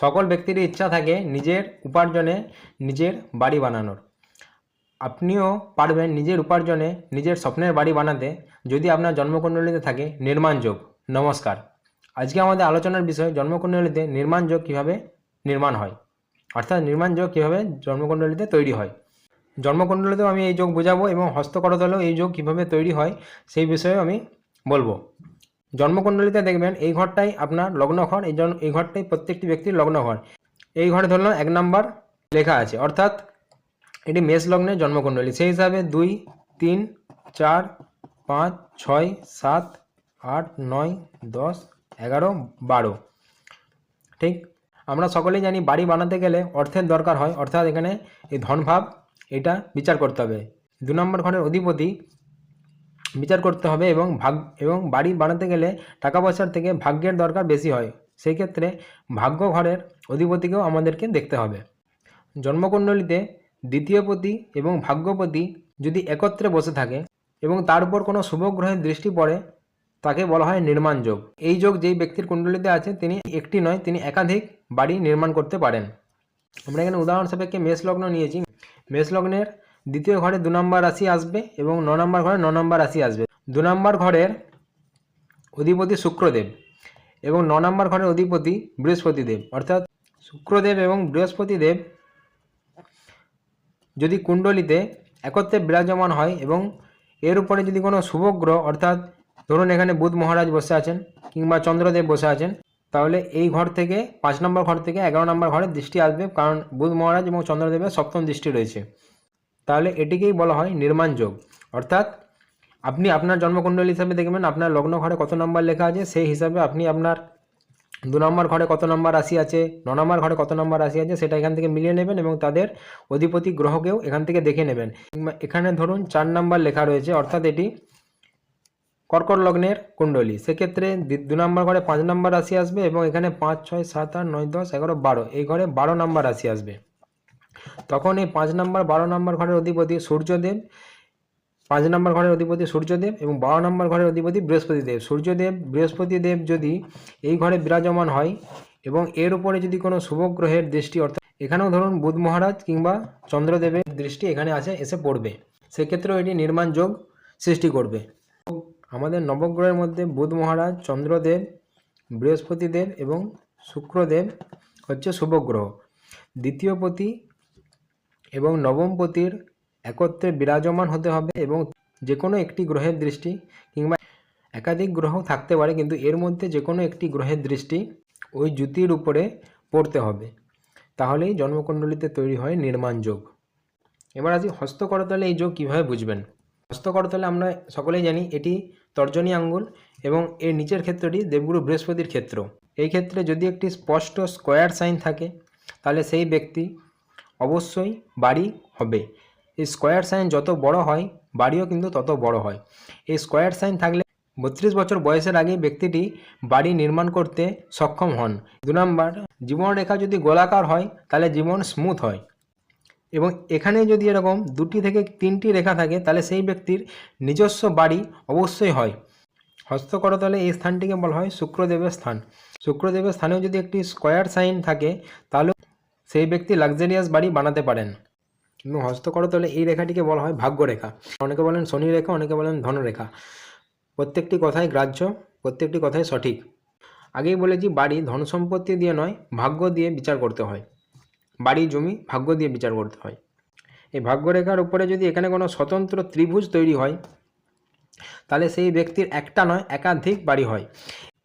সকল ব্যক্তিরই ইচ্ছা থাকে নিজের উপার্জনে নিজের বাড়ি বানানোর। আপনিও পারবেন নিজের উপার্জনে নিজের স্বপ্নের বাড়ি বানাতে যদি আপনার জন্মকুণ্ডলিতে থাকে নির্মাণ যোগ। নমস্কার। আজকে আমাদের আলোচনার বিষয় জন্মকুণ্ডলিতে নির্মাণ যোগ কীভাবে নির্মাণ হয়? অর্থাৎ নির্মাণ যোগ কীভাবে জন্মকুণ্ডলিতে তৈরি হয়? জন্মকুণ্ডলিতেও আমি এই যোগ বোঝাবো এবং হস্তকরতলেও এই যোগ কীভাবে তৈরি হয় সেই বিষয়েও আমি বলব। জন্মকুণ্ডলিতে দেখবেন এই ঘরটাই আপনার লগ্ন ঘর এই এই ঘরটাই প্রত্যেকটি ব্যক্তির লগ্ন ঘর এই ঘরে ধরলাম এক নাম্বার লেখা আছে, অর্থাৎ এটি মেষ লগ্নের জন্মকুণ্ডলী। সেই হিসাবে দুই, তিন, চার, পাঁচ, ছয়, সাত, আট, নয়, দশ, এগারো, বারো। ঠিক? আমরা সকলেই জানি বাড়ি বানাতে গেলে অর্থের দরকার হয়, অর্থাৎ এখানে এই ধনভাব, এটা বিচার করতে হবে। দু নম্বর ঘরের অধিপতি বিচার করতে হবে এবং ভাগ, এবং বাড়ি বানাতে গেলে টাকা পয়সার থেকে ভাগ্যের দরকার বেশি হয়। সেই ক্ষেত্রে ভাগ্য ঘরের অধিপতিকেও আমাদেরকে দেখতে হবে। জন্মকুণ্ডলিতে দ্বিতীয়পতি এবং ভাগ্যপতি যদি একত্রে বসে থাকে এবং তার উপর কোনো শুভ গ্রহের দৃষ্টি পড়ে, তাকে বলা হয় নির্মাণ যোগ। এই যোগ যেই ব্যক্তির কুণ্ডলিতে আছে, তিনি একটি নয়, তিনি একাধিক বাড়ি নির্মাণ করতে পারেন। আমরা এখানে উদাহরণ সাপেক্ষে মেষ লগ্ন নিয়েছি। মেষ লগ্নের দ্বিতীয় ঘরে দু নম্বর রাশি আসবে এবং ন নম্বর ঘরে ন নম্বর রাশি আসবে। দু নম্বর ঘরের অধিপতি শুক্রদেব এবং ন নম্বর ঘরের অধিপতি বৃহস্পতিদেব। অর্থাৎ শুক্রদেব এবং বৃহস্পতিদেব যদি কুণ্ডলিতে একত্রে বিরাজমান হয় এবং এর উপরে যদি কোনো শুভগ্রহ অর্থাৎ ধরুন এখানে বুধ মহারাজ বসে আছেন কিংবা চন্দ্রদেব বসে আছেন, তাহলে এই ঘর থেকে, পাঁচ নম্বর ঘর থেকে এগারো নম্বর ঘরে দৃষ্টি আসবে। কারণ বুধ মহারাজ এবং চন্দ্রদেবের সপ্তম দৃষ্টি রয়েছে। তাহলে এটিকেই বলা হয় নির্মাণ যোগ। অর্থাৎ আপনি আপনার জন্মকুণ্ডলী হিসাবে দেখবেন, আপনার লগ্ন ঘরে কত নম্বর লেখা আছে, সেই হিসাবে আপনি আপনার দু নম্বর ঘরে কত নম্বর রাশি আছে, ন নম্বর ঘরে কত নম্বর রাশি আছে, সেটা এখান থেকে মিলিয়ে নেবেন এবং তাদের অধিপতি গ্রহকেও এখান থেকে দেখে নেবেন। এখানে ধরুন চার নম্বর লেখা রয়েছে, অর্থাৎ এটি কর্কট লগ্নের কুণ্ডলী। সেক্ষেত্রে দু নম্বর ঘরে পাঁচ নম্বর রাশি আসবে এবং এখানে পাঁচ, ছয়, সাত, আট, নয়, দশ, এগারো, বারো, এই ঘরে বারো নম্বর রাশি আসবে। তখন এই পাঁচ নম্বর, বারো নম্বর ঘরের অধিপতি সূর্যদেব, পাঁচ নম্বর ঘরের অধিপতি সূর্যদেব এবং বারো নম্বর ঘরের অধিপতি বৃহস্পতিদেব। সূর্যদেব, বৃহস্পতিদেব যদি এই ঘরে বিরাজমান হয় এবং এর উপরে যদি কোনো শুভ গ্রহের দৃষ্টি, অর্থাৎ এখানেও ধরুন বুধ মহারাজ কিংবা চন্দ্রদেবের দৃষ্টি এখানে আসে এসে পড়বে। সেক্ষেত্রেও এটি নির্মাণ যোগ সৃষ্টি করবে। আমাদের নবগ্রহের মধ্যে বুধ মহারাজ, চন্দ্রদেব, বৃহস্পতিদেব এবং শুক্রদেব হচ্ছে শুভগ্রহ দ্বিতীয় পতি এবং নবমপতির একত্রে বিরাজমান হতে হবে এবং যে কোনো একটি গ্রহের দৃষ্টি কিংবা একাধিক গ্রহ থাকতে পারে, কিন্তু এর মধ্যে যে কোনো একটি গ্রহের দৃষ্টি ওই জ্যোতির উপরে পড়তে হবে। তাহলেই জন্মকুণ্ডলিতে তৈরি হয় নির্মাণ যোগ। এবার আসি হস্তকরতলে এই যোগ কীভাবে বুঝবেন? হস্তকরতলে আমরা সকলেই জানি এটি তর্জনী আঙ্গুল এবং এর নিচের ক্ষেত্রটি দেবগুরু বৃহস্পতির ক্ষেত্র। এই ক্ষেত্রে যদি একটি স্পষ্ট স্কোয়ার সাইন থাকে, তাহলে সেই ব্যক্তি অবশ্যই বাড়ি হবে। এই স্কোয়ার সাইন যত বড় হয়, বাড়িও কিন্তু তত বড় হয়। এই স্কোয়ার সাইন থাকলে বত্রিশ বছর বয়সের আগে ব্যক্তিটি বাড়ি নির্মাণ করতে সক্ষম হন। দু নম্বর জীবনরেখা যদি গোলাকার হয়, তাহলে জীবন স্মুথ হয়। এবং এখানে যদি এরকম দুটি থেকে তিনটি রেখা থাকে, তাহলে সেই ব্যক্তির নিজস্ব বাড়ি অবশ্যই হয়। হস্তকরতলে এই স্থানটিকে বলা হয় শুক্রদেবের স্থান। শুক্রদেবের স্থানেও যদি একটি স্কোয়ার সাইন থাকে, তাহলে সেই ব্যক্তি লাক্সারিয়াস বাড়ি বানাতে পারেন। এবং হস্তকরতলে এই রেখাটিকে বলা হয় ভাগ্যরেখা। অনেকে বলেন শনি রেখা অনেকে বলেন ধনরেখা। প্রত্যেকটি কথাই গ্রাহ্য, প্রত্যেকটি কথাই সঠিক। আগেই বলেছি, বাড়ি ধন সম্পত্তি দিয়ে নয়, ভাগ্য দিয়ে বিচার করতে হয়। বাড়ি, জমি, ভাগ্য দিয়ে বিচার করতে হয়। এই ভাগ্যরেখার উপরে যদি এখানে কোনো স্বতন্ত্র ত্রিভুজ তৈরি হয়, তাহলে সেই ব্যক্তির একটা নয়, একাধিক বাড়ি হয়।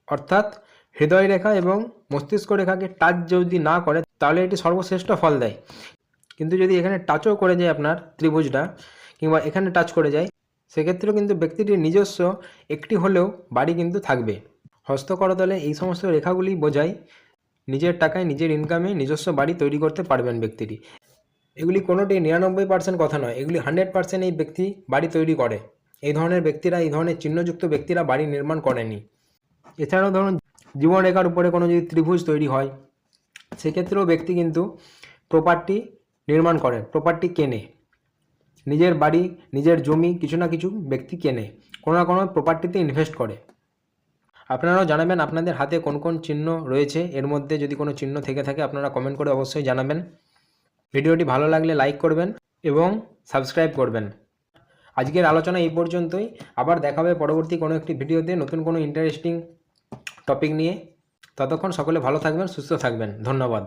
অর্থাৎ হৃদয় রেখা এবং মস্তিষ্ক রেখাকে টাচ যদি না করে তাহলে এটি সর্বশ্রেষ্ঠ ফল দেয়। কিন্তু যদি এখানে টাচও করে যায় আপনার ত্রিভুজটা, কিংবা এখানে টাচ করে যায়, সেক্ষেত্রেও কিন্তু ব্যক্তিটির নিজস্ব একটি হলেও বাড়ি কিন্তু থাকবে। হস্তকরতলে এই সমস্ত রেখাগুলি বোঝায় নিজের টাকায় নিজের ইনকামে নিজস্ব বাড়ি তৈরি করতে পারবেন ব্যক্তিটি। এগুলি কোনোটি নিরানব্বই পার্সেন্ট কথা নয়, এগুলি হান্ড্রেড পার্সেন্ট এই ব্যক্তি বাড়ি তৈরি করে। এই ধরনের ব্যক্তিরা, এই ধরনের চিহ্নযুক্ত ব্যক্তিরা বাড়ি নির্মাণ করেনি। এছাড়াও ধরুন, জীবনরেখার উপরে কোনো যদি ত্রিভুজ তৈরি হয় সেক্ষেত্রেও ব্যক্তি কিন্তু প্রপার্টি নির্মাণ করে। প্রপার্টি কেনে। নিজের বাড়ি, নিজের জমি কিছু না কিছু ব্যক্তি কেনে। কোনো না কোনো প্রপার্টিতে ইনভেস্ট করে। আপনারাও জানাবেন আপনাদের হাতে কোন কোন চিহ্ন রয়েছে। এর মধ্যে যদি কোনো চিহ্ন থেকে থাকে আপনারা কমেন্ট করে অবশ্যই জানাবেন। ভিডিওটি ভালো লাগলে লাইক করবেন এবং সাবস্ক্রাইব করবেন। আজকের আলোচনা এই পর্যন্তই। আবার দেখা হবে পরবর্তী কোনো একটি ভিডিওতে নতুন কোনো ইন্টারেস্টিং টপিক নিয়ে। ততক্ষণ সকলে ভালো থাকবেন সুস্থ থাকবেন। ধন্যবাদ।